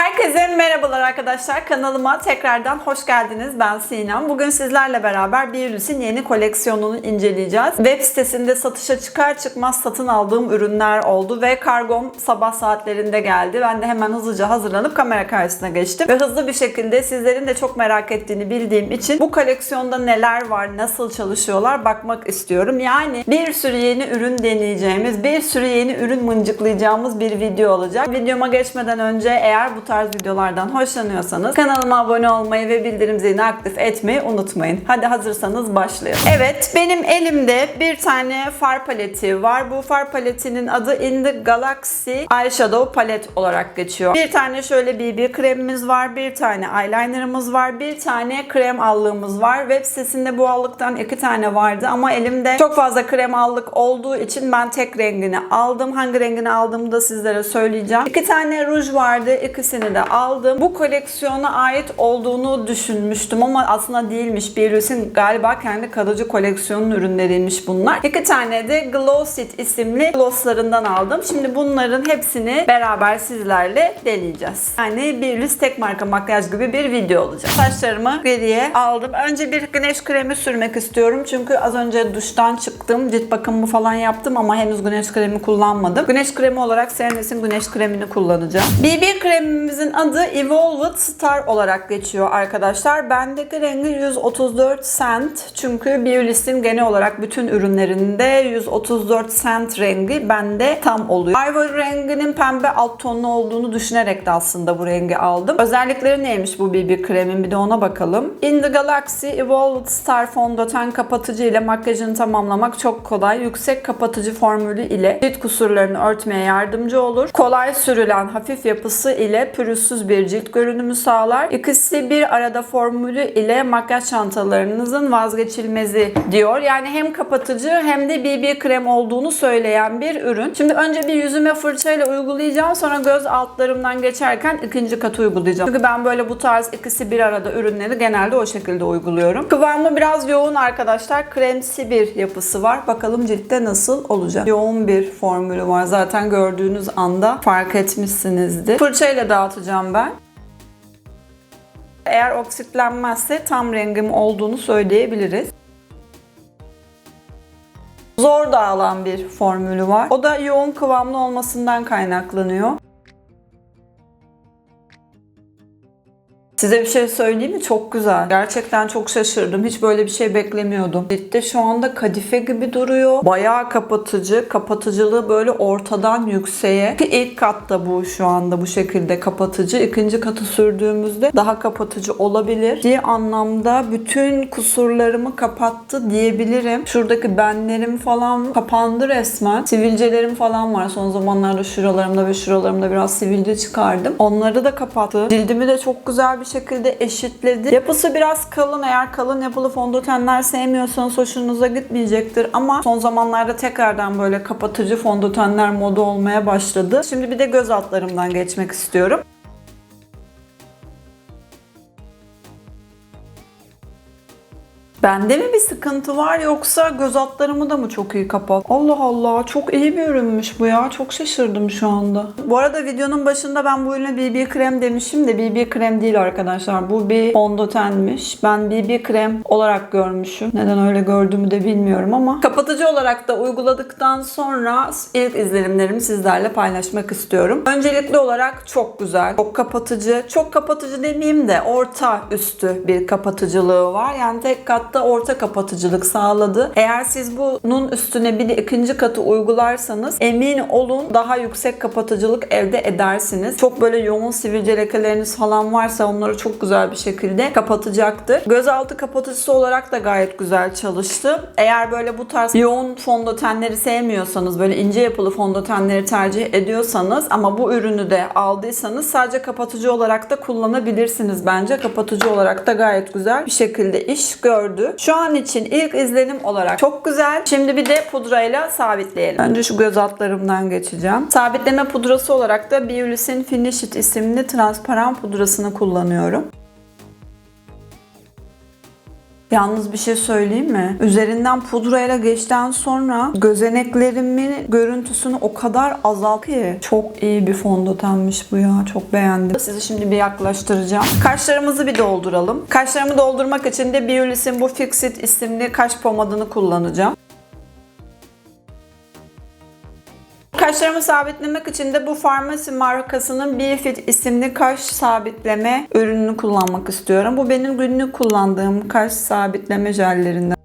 Hi Herkese merhabalar arkadaşlar. Kanalıma tekrardan hoş geldiniz. Ben Sinem. Bugün sizlerle beraber Beauty's'in yeni koleksiyonunu inceleyeceğiz. Web sitesinde satışa çıkar çıkmaz satın aldığım ürünler oldu ve kargom sabah saatlerinde geldi. Ben de hemen hızlıca hazırlanıp kamera karşısına geçtim. Ve hızlı bir şekilde sizlerin de çok merak ettiğini bildiğim için bu koleksiyonda neler var, nasıl çalışıyorlar bakmak istiyorum. Yani bir sürü yeni ürün deneyeceğimiz, bir sürü yeni ürün mıncıklayacağımız bir video olacak. Videoma geçmeden önce eğer bu tarz videolardan hoşlanıyorsanız kanalıma abone olmayı ve bildirim zilini aktif etmeyi unutmayın. Hadi hazırsanız başlayalım. Evet benim elimde bir tane far paleti var. Bu far paletinin adı In the Galaxy Eyeshadow Palet olarak geçiyor. Bir tane şöyle BB kremimiz var. Bir tane eyelinerımız var. Bir tane krem allığımız var. Web sitesinde bu allıktan iki tane vardı ama elimde çok fazla krem allık olduğu için ben tek rengini aldım. Hangi rengini aldığımı da sizlere söyleyeceğim. İki tane ruj vardı. İkisini de aldım. Bu koleksiyona ait olduğunu düşünmüştüm ama aslında değilmiş. Beauty's'in galiba kendi kalıcı koleksiyonun ürünleriymiş bunlar. İki tane de Glossit isimli glosslarından aldım. Şimdi bunların hepsini beraber sizlerle deneyeceğiz. Yani Beauty's tek marka makyaj gibi bir video olacak. Saçlarımı geriye aldım. Önce bir güneş kremi sürmek istiyorum. Çünkü az önce duştan çıktım. Cilt bakımımı falan yaptım ama henüz güneş kremi kullanmadım. Güneş kremi olarak Serenes'in güneş kremini kullanacağım. BB kremimizin adı Evolved Star olarak geçiyor arkadaşlar. Bendeki rengi 134 cent. Çünkü Beauty's'in genel olarak bütün ürünlerinde 134 cent rengi bende tam oluyor. Ivory renginin pembe alt tonlu olduğunu düşünerek de aslında bu rengi aldım. Özellikleri neymiş bu BB kremin bir de ona bakalım. In the Galaxy Evolved Star fondöten kapatıcı ile makyajını tamamlamak çok kolay. Yüksek kapatıcı formülü ile cilt kusurlarını örtmeye yardımcı olur. Kolay sürülen hafif yapısı ile pürüzsüz bir cilt görünümü sağlar. İkisi bir arada formülü ile makyaj çantalarınızın vazgeçilmezi diyor. Yani hem kapatıcı hem de BB krem olduğunu söyleyen bir ürün. Şimdi önce bir yüzüme fırçayla uygulayacağım. Sonra göz altlarımdan geçerken ikinci katı uygulayacağım. Çünkü ben böyle bu tarz ikisi bir arada ürünleri genelde o şekilde uyguluyorum. Kıvamı biraz yoğun arkadaşlar. Kremsi bir yapısı var. Bakalım ciltte nasıl olacak. Yoğun bir formülü var. Zaten gördüğünüz anda fark etmişsinizdir. Fırçayla dağıtacağım ben. Eğer oksitlenmezse tam rengim olduğunu söyleyebiliriz. Zor dağılan bir formülü var. O da yoğun kıvamlı olmasından kaynaklanıyor. Size bir şey söyleyeyim mi? Çok güzel. Gerçekten çok şaşırdım. Hiç böyle bir şey beklemiyordum. Ciltte şu anda kadife gibi duruyor. Bayağı kapatıcı. Kapatıcılığı böyle ortadan yükseğe. İlk katta bu şu anda bu şekilde kapatıcı. İkinci katı sürdüğümüzde daha kapatıcı olabilir. Diye anlamda bütün kusurlarımı kapattı diyebilirim. Şuradaki benlerim falan kapandı resmen. Sivilcelerim falan var. Son zamanlarda şuralarımda ve şuralarımda biraz sivilce çıkardım. Onları da kapattı. Cildimi de çok güzel bir şekilde eşitledi. Yapısı biraz kalın. Eğer kalın yapılı fondötenler sevmiyorsanız hoşunuza gitmeyecektir. Ama son zamanlarda tekrardan böyle kapatıcı fondötenler moda olmaya başladı. Şimdi bir de göz altlarımdan geçmek istiyorum. Bende mi bir sıkıntı var yoksa göz altlarımı da mı çok iyi kapat? Allah Allah çok iyi bir ürünmüş bu ya. Çok şaşırdım şu anda. Bu arada videonun başında ben bu ürüne BB krem demişim de BB krem değil arkadaşlar. Bu bir fondötenmiş. Ben BB krem olarak görmüşüm. Neden öyle gördüğümü de bilmiyorum ama. Kapatıcı olarak da uyguladıktan sonra ilk izlenimlerimi sizlerle paylaşmak istiyorum. Öncelikli olarak çok güzel. Çok kapatıcı. Çok kapatıcı demeyeyim de orta üstü bir kapatıcılığı var. Yani tek kat katta orta kapatıcılık sağladı. Eğer siz bunun üstüne bir ikinci katı uygularsanız emin olun daha yüksek kapatıcılık elde edersiniz. Çok böyle yoğun sivilce lekeleriniz falan varsa onları çok güzel bir şekilde kapatacaktır. Gözaltı kapatıcısı olarak da gayet güzel çalıştı. Eğer böyle bu tarz yoğun fondötenleri sevmiyorsanız böyle ince yapılı fondötenleri tercih ediyorsanız ama bu ürünü de aldıysanız sadece kapatıcı olarak da kullanabilirsiniz bence. Kapatıcı olarak da gayet güzel bir şekilde iş gördü. Şu an için ilk izlenim olarak çok güzel. Şimdi bir de pudrayla sabitleyelim. Önce şu göz altlarımdan geçeceğim. Sabitleme pudrası olarak da Biolis'in Finish It isimli transparan pudrasını kullanıyorum. Yalnız bir şey söyleyeyim mi? Üzerinden pudrayla geçten sonra gözeneklerimin görüntüsünü o kadar azalt ki. Çok iyi bir fondötenmiş bu ya. Çok beğendim. Sizi şimdi bir yaklaştıracağım. Kaşlarımızı bir dolduralım. Kaşlarımı doldurmak için de Biolis'in bu Fixit isimli kaş pomadını kullanacağım. Kaşlarımı sabitlemek için de bu Farmasi markasının Bifit isimli kaş sabitleme ürününü kullanmak istiyorum. Bu benim günlük kullandığım kaş sabitleme jellerinden.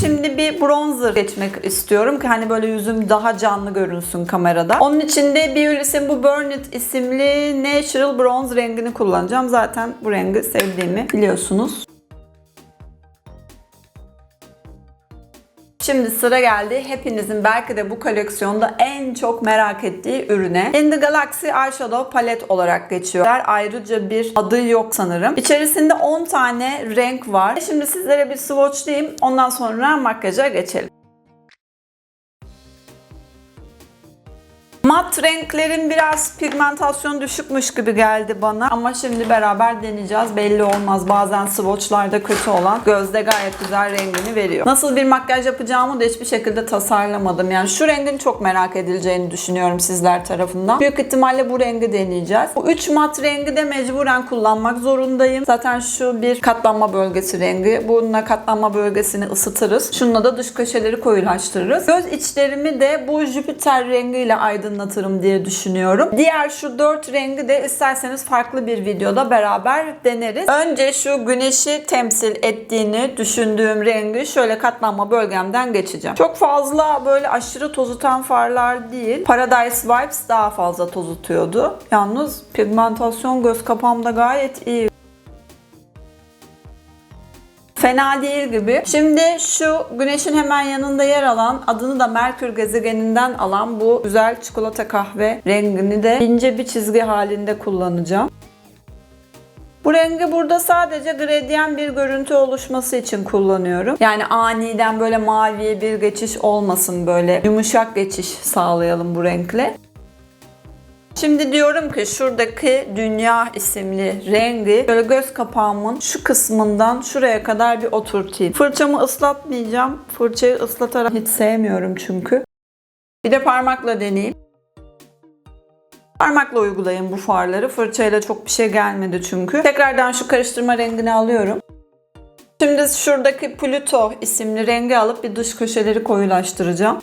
Şimdi bir bronzer geçmek istiyorum ki hani böyle yüzüm daha canlı görünsün kamerada. Onun için de Biolis'in bu Burn It isimli Natural Bronze rengini kullanacağım. Zaten bu rengi sevdiğimi biliyorsunuz. Şimdi sıra geldi. Hepinizin belki de bu koleksiyonda en çok merak ettiği ürüne. In the Galaxy Eyeshadow Palette olarak geçiyor. Ayrıca bir adı yok sanırım. İçerisinde 10 tane renk var. Şimdi sizlere bir swatchlayayım. Ondan sonra makyaja geçelim. Mat renklerin biraz pigmentasyon düşükmüş gibi geldi bana. Ama şimdi beraber deneyeceğiz. Belli olmaz. Bazen swatchlarda kötü olan gözde gayet güzel rengini veriyor. Nasıl bir makyaj yapacağımı da hiçbir şekilde tasarlamadım. Yani şu rengin çok merak edileceğini düşünüyorum sizler tarafından. Büyük ihtimalle bu rengi deneyeceğiz. Bu 3 mat rengi de mecburen kullanmak zorundayım. Zaten şu bir katlanma bölgesi rengi. Bununla katlanma bölgesini ısıtırız. Şununla da dış köşeleri koyulaştırırız. Göz içlerimi de bu Jüpiter rengiyle aydınlatırım diye düşünüyorum. Diğer şu 4 rengi de isterseniz farklı bir videoda beraber deneriz. Önce şu güneşi temsil ettiğini düşündüğüm rengi şöyle katlanma bölgemden geçeceğim. Çok fazla böyle aşırı tozutan farlar değil. Paradise Vibes daha fazla tozutuyordu. Yalnız pigmentasyon göz kapağımda gayet iyi. Fena değil gibi. Şimdi şu güneşin hemen yanında yer alan adını da Merkür gezegeninden alan bu güzel çikolata kahve rengini de ince bir çizgi halinde kullanacağım. Bu rengi burada sadece gradyen bir görüntü oluşması için kullanıyorum. Yani aniden böyle maviye bir geçiş olmasın böyle yumuşak geçiş sağlayalım bu renkle. Şimdi diyorum ki şuradaki Dünya isimli rengi böyle göz kapağımın şu kısmından şuraya kadar bir oturtayım. Fırçamı ıslatmayacağım. Fırçayı ıslatarak hiç sevmiyorum çünkü. Bir de parmakla deneyeyim. Parmakla uygulayın bu farları. Fırçayla çok bir şey gelmedi çünkü. Tekrardan şu karıştırma rengini alıyorum. Şimdi şuradaki Pluto isimli rengi alıp bir dış köşeleri koyulaştıracağım.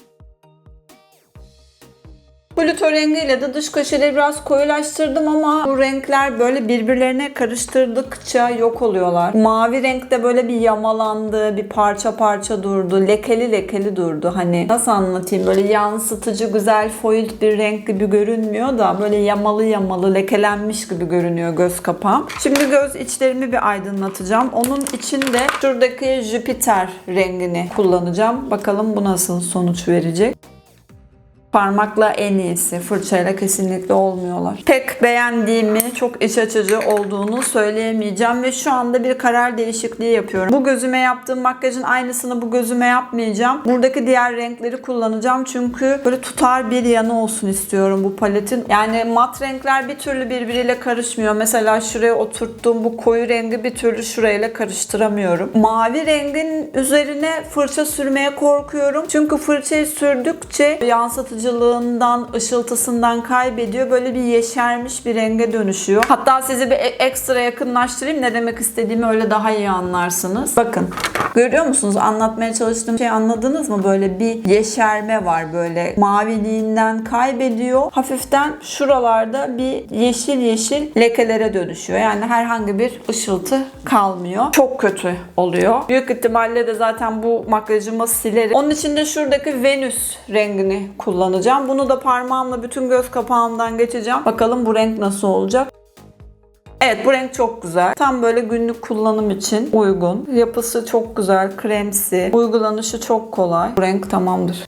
Pluto rengiyle de dış köşeleri biraz koyulaştırdım ama bu renkler böyle birbirlerine karıştırdıkça yok oluyorlar. Mavi renkte böyle bir yamalandı, bir parça parça durdu, lekeli lekeli durdu. Hani nasıl anlatayım böyle yansıtıcı güzel foil bir renk gibi görünmüyor da böyle yamalı yamalı lekelenmiş gibi görünüyor göz kapağım. Şimdi göz içlerimi bir aydınlatacağım. Onun için de şuradaki Jüpiter rengini kullanacağım. Bakalım bu nasıl sonuç verecek. Parmakla en iyisi. Fırçayla kesinlikle olmuyorlar. Pek beğendiğimi, çok iç açıcı olduğunu söyleyemeyeceğim ve şu anda bir karar değişikliği yapıyorum. Bu gözüme yaptığım makyajın aynısını bu gözüme yapmayacağım. Buradaki diğer renkleri kullanacağım çünkü böyle tutar bir yanı olsun istiyorum bu paletin. Yani mat renkler bir türlü birbiriyle karışmıyor. Mesela şuraya oturttuğum bu koyu rengi bir türlü şurayla karıştıramıyorum. Mavi rengin üzerine fırça sürmeye korkuyorum. Çünkü fırçayı sürdükçe yansıtıcı yansıtıcılığından, ışıltısından kaybediyor. Böyle bir yeşermiş bir renge dönüşüyor. Hatta sizi bir e- ekstra yakınlaştırayım. Ne demek istediğimi öyle daha iyi anlarsınız. Bakın. Görüyor musunuz? Anlatmaya çalıştığım şeyi anladınız mı? Böyle bir yeşerme var böyle. Maviliğinden kaybediyor. Hafiften şuralarda bir yeşil yeşil lekelere dönüşüyor. Yani herhangi bir ışıltı kalmıyor. Çok kötü oluyor. Büyük ihtimalle de zaten bu makyajımı silerim. Onun için de şuradaki Venüs rengini kullanacağım. Bunu da parmağımla bütün göz kapağımdan geçeceğim. Bakalım bu renk nasıl olacak. Evet bu renk çok güzel. Tam böyle günlük kullanım için uygun. Yapısı çok güzel, kremsi. Uygulanışı çok kolay. Bu renk tamamdır.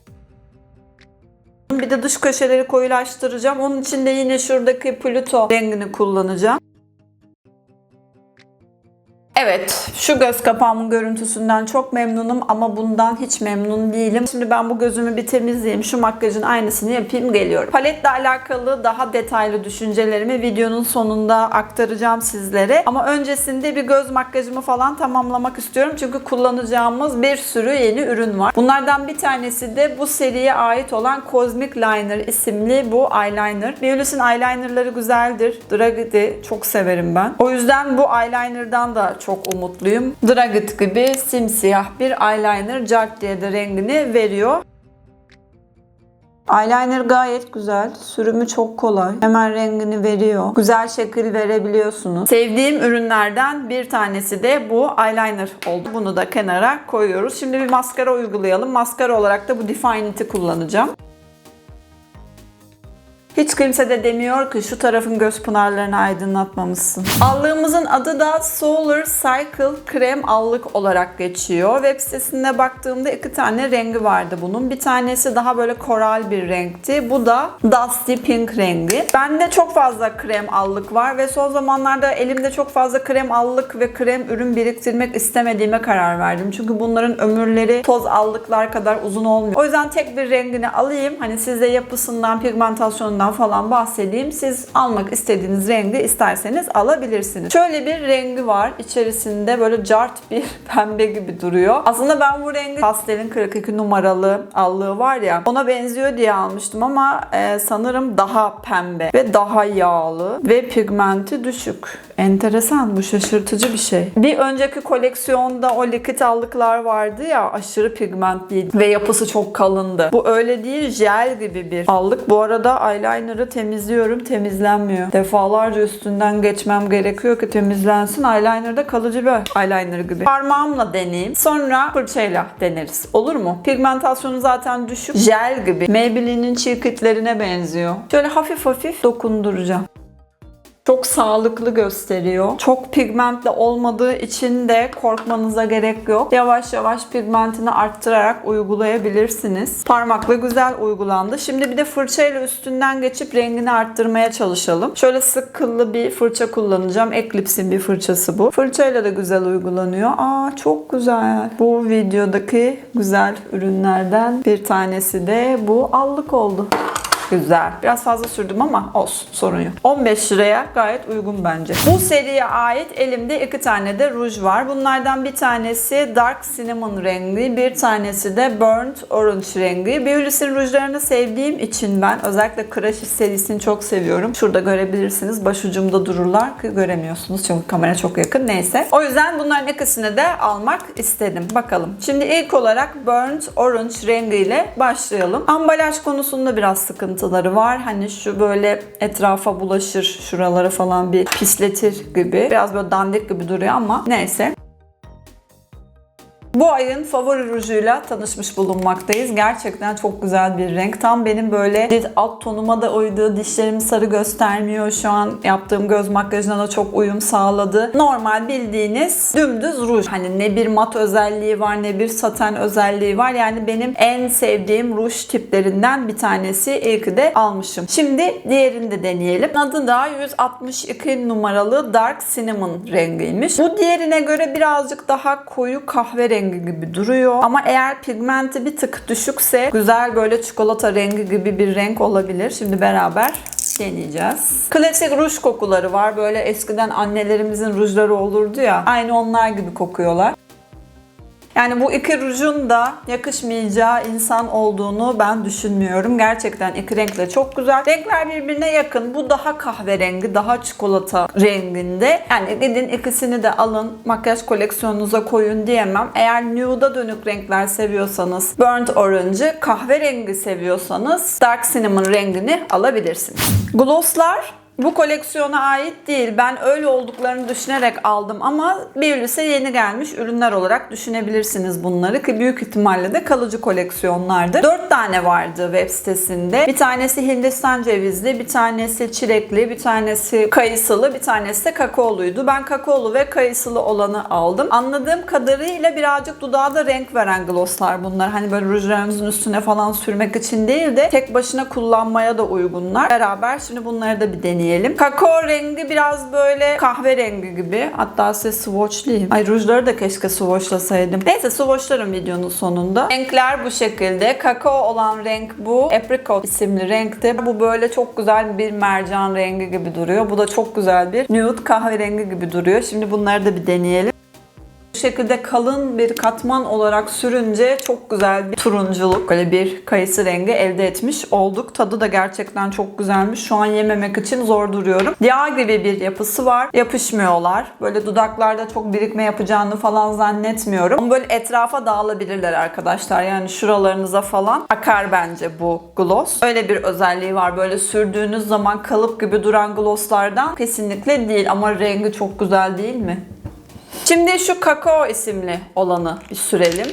Bir de dış köşeleri koyulaştıracağım. Onun için de yine şuradaki Pluto rengini kullanacağım. Evet, şu göz kapağımın görüntüsünden çok memnunum ama bundan hiç memnun değilim. Şimdi ben bu gözümü bir temizleyeyim, şu makyajın aynısını yapayım, geliyorum. Paletle alakalı daha detaylı düşüncelerimi videonun sonunda aktaracağım sizlere. Ama öncesinde bir göz makyajımı falan tamamlamak istiyorum. Çünkü kullanacağımız bir sürü yeni ürün var. Bunlardan bir tanesi de bu seriye ait olan Cosmic Liner isimli bu eyeliner. Biolus'un eyelinerları güzeldir. Dragit'i çok severim ben. O yüzden bu eyeliner'dan da çok umutluyum. Dragit gibi simsiyah bir eyeliner Jart diye de rengini veriyor. Eyeliner gayet güzel. Sürümü çok kolay. Hemen rengini veriyor. Güzel şekil verebiliyorsunuz. Sevdiğim ürünlerden bir tanesi de bu eyeliner oldu. Bunu da kenara koyuyoruz. Şimdi bir maskara uygulayalım. Maskara olarak da bu Definit'i kullanacağım. Hiç kimse de demiyor ki şu tarafın göz pınarlarını aydınlatmamışsın. Allığımızın adı da Solar Cycle krem allık olarak geçiyor. Web sitesinde baktığımda iki tane rengi vardı bunun. Bir tanesi daha böyle koral bir renkti. Bu da Dusty Pink rengi. Bende çok fazla krem allık var ve son zamanlarda elimde çok fazla krem allık ve krem ürün biriktirmek istemediğime karar verdim. Çünkü bunların ömürleri toz allıklar kadar uzun olmuyor. O yüzden tek bir rengini alayım. Hani size yapısından, pigmentasyonundan falan bahsedeyim. Siz almak istediğiniz rengi isterseniz alabilirsiniz. Şöyle bir rengi var. İçerisinde böyle cart bir pembe gibi duruyor. Aslında ben bu rengi pastelin 42 numaralı allığı var ya ona benziyor diye almıştım ama e, sanırım daha pembe ve daha yağlı ve pigmenti düşük. Enteresan bu şaşırtıcı bir şey. Bir önceki koleksiyonda o likit allıklar vardı ya aşırı pigmentliydi ve yapısı çok kalındı. Bu öyle değil jel gibi bir allık. Bu arada eyeliner'ı temizliyorum temizlenmiyor. Defalarca üstünden geçmem gerekiyor ki temizlensin. Eyeliner'da kalıcı bir eyeliner gibi. Parmağımla deneyeyim. Sonra fırçayla deneriz. Olur mu? Pigmentasyonu zaten düşük. Jel gibi. Maybelline'in çirkitlerine benziyor. Şöyle hafif hafif dokunduracağım. Çok sağlıklı gösteriyor. Çok pigmentli olmadığı için de korkmanıza gerek yok. Yavaş yavaş pigmentini arttırarak uygulayabilirsiniz. Parmakla güzel uygulandı. Şimdi bir de fırçayla üstünden geçip rengini arttırmaya çalışalım. Şöyle sık kıllı bir fırça kullanacağım. Eclipse'in bir fırçası bu. Fırçayla da güzel uygulanıyor. Aa çok güzel. Bu videodaki güzel ürünlerden bir tanesi de bu allık oldu. Güzel. Biraz fazla sürdüm ama olsun sorun yok. 15 liraya gayet uygun bence. Bu seriye ait elimde iki tane de ruj var. Bunlardan bir tanesi Dark Cinnamon rengi, bir tanesi de Burnt Orange rengi. Beulis'in rujlarını sevdiğim için ben özellikle Crush serisini çok seviyorum. Şurada görebilirsiniz. Başucumda dururlar göremiyorsunuz çünkü kamera çok yakın. Neyse. O yüzden bunların ikisini de almak istedim. Bakalım. Şimdi ilk olarak Burnt Orange rengiyle başlayalım. Ambalaj konusunda biraz sıkıntı sıkıntıları var. Hani şu böyle etrafa bulaşır, şuraları falan bir pisletir gibi. Biraz böyle dandik gibi duruyor ama neyse. Bu ayın favori rujuyla tanışmış bulunmaktayız. Gerçekten çok güzel bir renk. Tam benim böyle cilt alt tonuma da uydu. Dişlerimi sarı göstermiyor. Şu an yaptığım göz makyajına da çok uyum sağladı. Normal bildiğiniz dümdüz ruj. Hani ne bir mat özelliği var ne bir saten özelliği var. Yani benim en sevdiğim ruj tiplerinden bir tanesi. İlk de almışım. Şimdi diğerini de deneyelim. Adı da 162 numaralı Dark Cinnamon rengiymiş. Bu diğerine göre birazcık daha koyu kahverengi rengi gibi duruyor. Ama eğer pigmenti bir tık düşükse güzel böyle çikolata rengi gibi bir renk olabilir. Şimdi beraber deneyeceğiz. Klasik ruj kokuları var. Böyle eskiden annelerimizin rujları olurdu ya. Aynı onlar gibi kokuyorlar. Yani bu iki rujun da yakışmayacağı insan olduğunu ben düşünmüyorum. Gerçekten iki renkle çok güzel. Renkler birbirine yakın. Bu daha kahverengi, daha çikolata renginde. Yani gidin ikisini de alın, makyaj koleksiyonunuza koyun diyemem. Eğer nude'a dönük renkler seviyorsanız burnt orange'ı, kahverengi seviyorsanız dark cinnamon rengini alabilirsiniz. Glosslar bu koleksiyona ait değil. Ben öyle olduklarını düşünerek aldım ama Beulis'e yeni gelmiş ürünler olarak düşünebilirsiniz bunları ki büyük ihtimalle de kalıcı koleksiyonlardır. 4 tane vardı web sitesinde. Bir tanesi Hindistan cevizli, bir tanesi çilekli, bir tanesi kayısılı, bir tanesi de kakaoluydu. Ben kakaolu ve kayısılı olanı aldım. Anladığım kadarıyla birazcık dudağa da renk veren glosslar bunlar. Hani böyle rujlarınızın üstüne falan sürmek için değil de tek başına kullanmaya da uygunlar. Beraber şimdi bunları da bir deneyelim deneyelim. Kakao rengi biraz böyle kahverengi gibi. Hatta size swatchlayayım. Ay rujları da keşke swatchlasaydım. Neyse swatchlarım videonun sonunda. Renkler bu şekilde. Kakao olan renk bu. Apricot isimli renkte. Bu böyle çok güzel bir mercan rengi gibi duruyor. Bu da çok güzel bir nude kahverengi gibi duruyor. Şimdi bunları da bir deneyelim. Bu şekilde kalın bir katman olarak sürünce çok güzel bir turunculuk, böyle bir kayısı rengi elde etmiş olduk. Tadı da gerçekten çok güzelmiş. Şu an yememek için zor duruyorum. Yağ gibi bir yapısı var. Yapışmıyorlar. Böyle dudaklarda çok birikme yapacağını falan zannetmiyorum. Ama böyle etrafa dağılabilirler arkadaşlar. Yani şuralarınıza falan akar bence bu gloss. Öyle bir özelliği var. Böyle sürdüğünüz zaman kalıp gibi duran glosslardan kesinlikle değil. Ama rengi çok güzel değil mi? Şimdi şu kakao isimli olanı bir sürelim.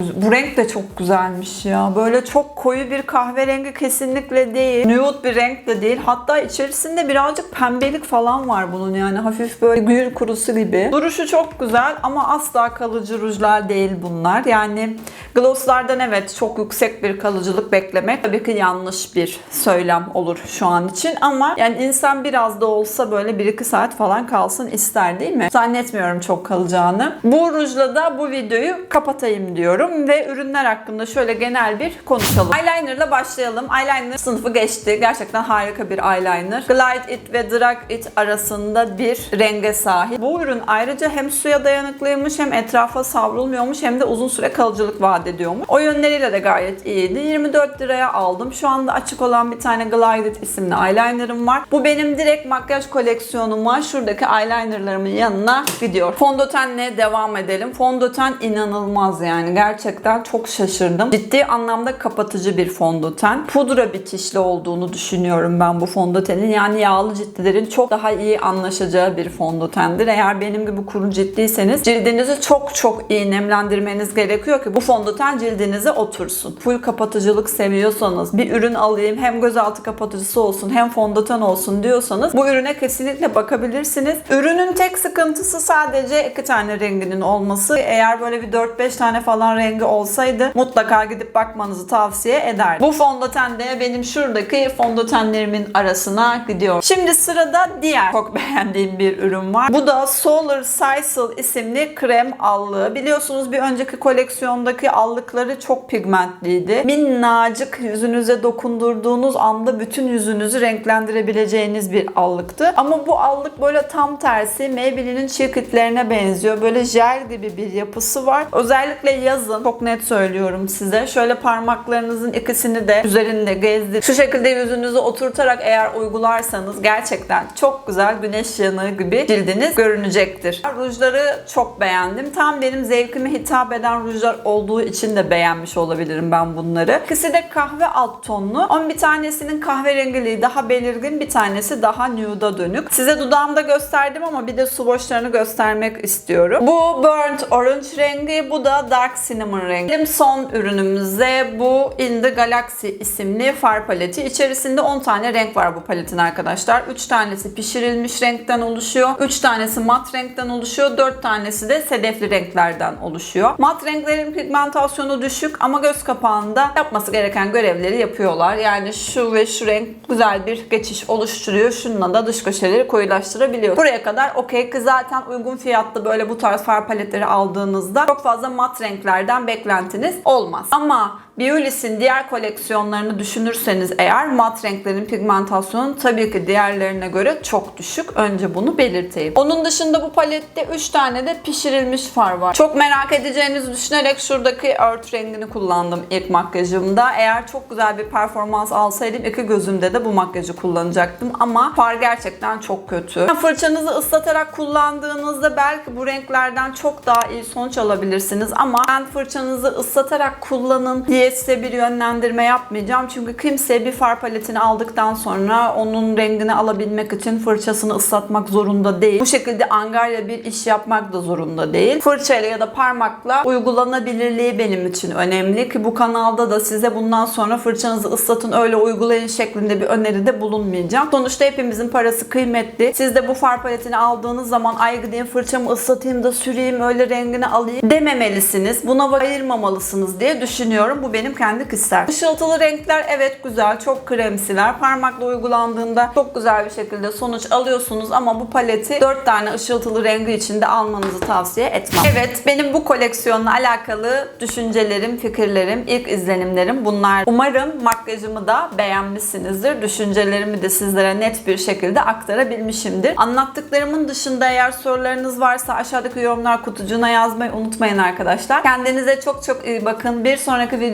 Bu renk de çok güzelmiş ya. Böyle çok koyu bir kahverengi kesinlikle değil. Nude bir renk de değil. Hatta içerisinde birazcık pembelik falan var bunun yani. Hafif böyle gül kurusu gibi. Duruşu çok güzel ama asla kalıcı rujlar değil bunlar. Yani glosslardan evet çok yüksek bir kalıcılık beklemek tabii ki yanlış bir söylem olur şu an için. Ama yani insan biraz da olsa böyle 1-2 saat falan kalsın ister değil mi? Zannetmiyorum çok kalacağını. Bu rujla da bu videoyu kapatayım diyorum ve ürünler hakkında şöyle genel bir konuşalım. Eyeliner'la başlayalım. Eyeliner sınıfı geçti. Gerçekten harika bir eyeliner. Glide It ve Drag It arasında bir renge sahip. Bu ürün ayrıca hem suya dayanıklıymış hem etrafa savrulmuyormuş hem de uzun süre kalıcılık vaat ediyormuş. O yönleriyle de gayet iyiydi. 24 liraya aldım. Şu anda açık olan bir tane Glide isimli eyelinerım var. Bu benim direkt makyaj koleksiyonuma şuradaki eyelinerlarımın yanına gidiyor. Fondötenle devam edelim. Fondöten inanılmaz yani. Gerçekten çok şaşırdım. Ciddi anlamda kapatıcı bir fondöten. Pudra bitişli olduğunu düşünüyorum ben bu fondötenin. Yani yağlı ciltlilerin çok daha iyi anlaşacağı bir fondötendir. Eğer benim gibi kuru ciltliyseniz cildinizi çok çok iyi nemlendirmeniz gerekiyor ki bu fondöten cildinize otursun. Full kapatıcılık seviyorsanız bir ürün alayım hem gözaltı kapatıcısı olsun hem fondöten olsun diyorsanız bu ürüne kesinlikle bakabilirsiniz. Ürünün tek sıkıntısı sadece iki tane renginin olması. Eğer böyle bir 4-5 tane falan rengi olsaydı mutlaka gidip bakmanızı tavsiye ederim. Bu fondöten de benim şuradaki fondötenlerimin arasına gidiyor. Şimdi sırada diğer çok beğendiğim bir ürün var. Bu da Solar Sisal isimli krem allığı. Biliyorsunuz bir önceki koleksiyondaki allıkları çok pigmentliydi. Minnacık yüzünüze dokundurduğunuz anda bütün yüzünüzü renklendirebileceğiniz bir allıktı. Ama bu allık böyle tam tersi Maybelline'in Cheekit'lerine benziyor. Böyle jel gibi bir yapısı var. Özellikle yazın çok net söylüyorum size. Şöyle parmaklarınızın ikisini de üzerinde gezdir. Şu şekilde yüzünüzü oturtarak eğer uygularsanız gerçekten çok güzel güneş yanığı gibi cildiniz görünecektir. Rujları çok beğendim. Tam benim zevkime hitap eden rujlar olduğu için de beğenmiş olabilirim ben bunları. İkisi de kahve alt tonlu. Ama bir tanesinin kahverengiliği daha belirgin, bir tanesi daha nude'a dönük. Size dudağımda gösterdim ama bir de swatchlarını göstermek istiyorum. Bu burnt orange rengi, bu da dark cinnamon rengi. Benim son ürünümüzde bu In the Galaxy isimli far paleti. İçerisinde 10 tane renk var bu paletin arkadaşlar. 3 tanesi pişirilmiş renkten oluşuyor. 3 tanesi mat renkten oluşuyor. 4 tanesi de sedefli renklerden oluşuyor. Mat renklerin pigmentasyonu düşük ama göz kapağında yapması gereken görevleri yapıyorlar. Yani şu ve şu renk güzel bir geçiş oluşturuyor. Şununla da dış köşeleri koyulaştırabiliyor. Buraya kadar okey ki zaten uygun fiyatlı böyle bu tarz far paletleri aldığınızda çok fazla mat renklerden beklentiniz olmaz. Ama Biolis'in diğer koleksiyonlarını düşünürseniz eğer mat renklerin pigmentasyonu tabii ki diğerlerine göre çok düşük. Önce bunu belirteyim. Onun dışında bu palette 3 tane de pişirilmiş far var. Çok merak edeceğinizi düşünerek şuradaki earth rengini kullandım ilk makyajımda. Eğer çok güzel bir performans alsaydım iki gözümde de bu makyajı kullanacaktım ama far gerçekten çok kötü. Fırçanızı ıslatarak kullandığınızda belki bu renklerden çok daha iyi sonuç alabilirsiniz ama ben fırçanızı ıslatarak kullanın diye size bir yönlendirme yapmayacağım. Çünkü kimse bir far paletini aldıktan sonra onun rengini alabilmek için fırçasını ıslatmak zorunda değil. Bu şekilde angarya bir iş yapmak da zorunda değil. Fırçayla ya da parmakla uygulanabilirliği benim için önemli ki bu kanalda da size bundan sonra fırçanızı ıslatın öyle uygulayın şeklinde bir öneride bulunmayacağım. Sonuçta hepimizin parası kıymetli. Siz de bu far paletini aldığınız zaman ay gideyim fırçamı ıslatayım da süreyim öyle rengini alayım dememelisiniz. Buna ayırmamalısınız diye düşünüyorum. Bu benim kendi kişisel. Işıltılı renkler evet güzel, çok kremsiler. Parmakla uygulandığında çok güzel bir şekilde sonuç alıyorsunuz ama bu paleti 4 tane ışıltılı rengi içinde almanızı tavsiye etmem. Evet, benim bu koleksiyonla alakalı düşüncelerim, fikirlerim, ilk izlenimlerim bunlar. Umarım makyajımı da beğenmişsinizdir. Düşüncelerimi de sizlere net bir şekilde aktarabilmişimdir. Anlattıklarımın dışında eğer sorularınız varsa aşağıdaki yorumlar kutucuğuna yazmayı unutmayın arkadaşlar. Kendinize çok çok iyi bakın. Bir sonraki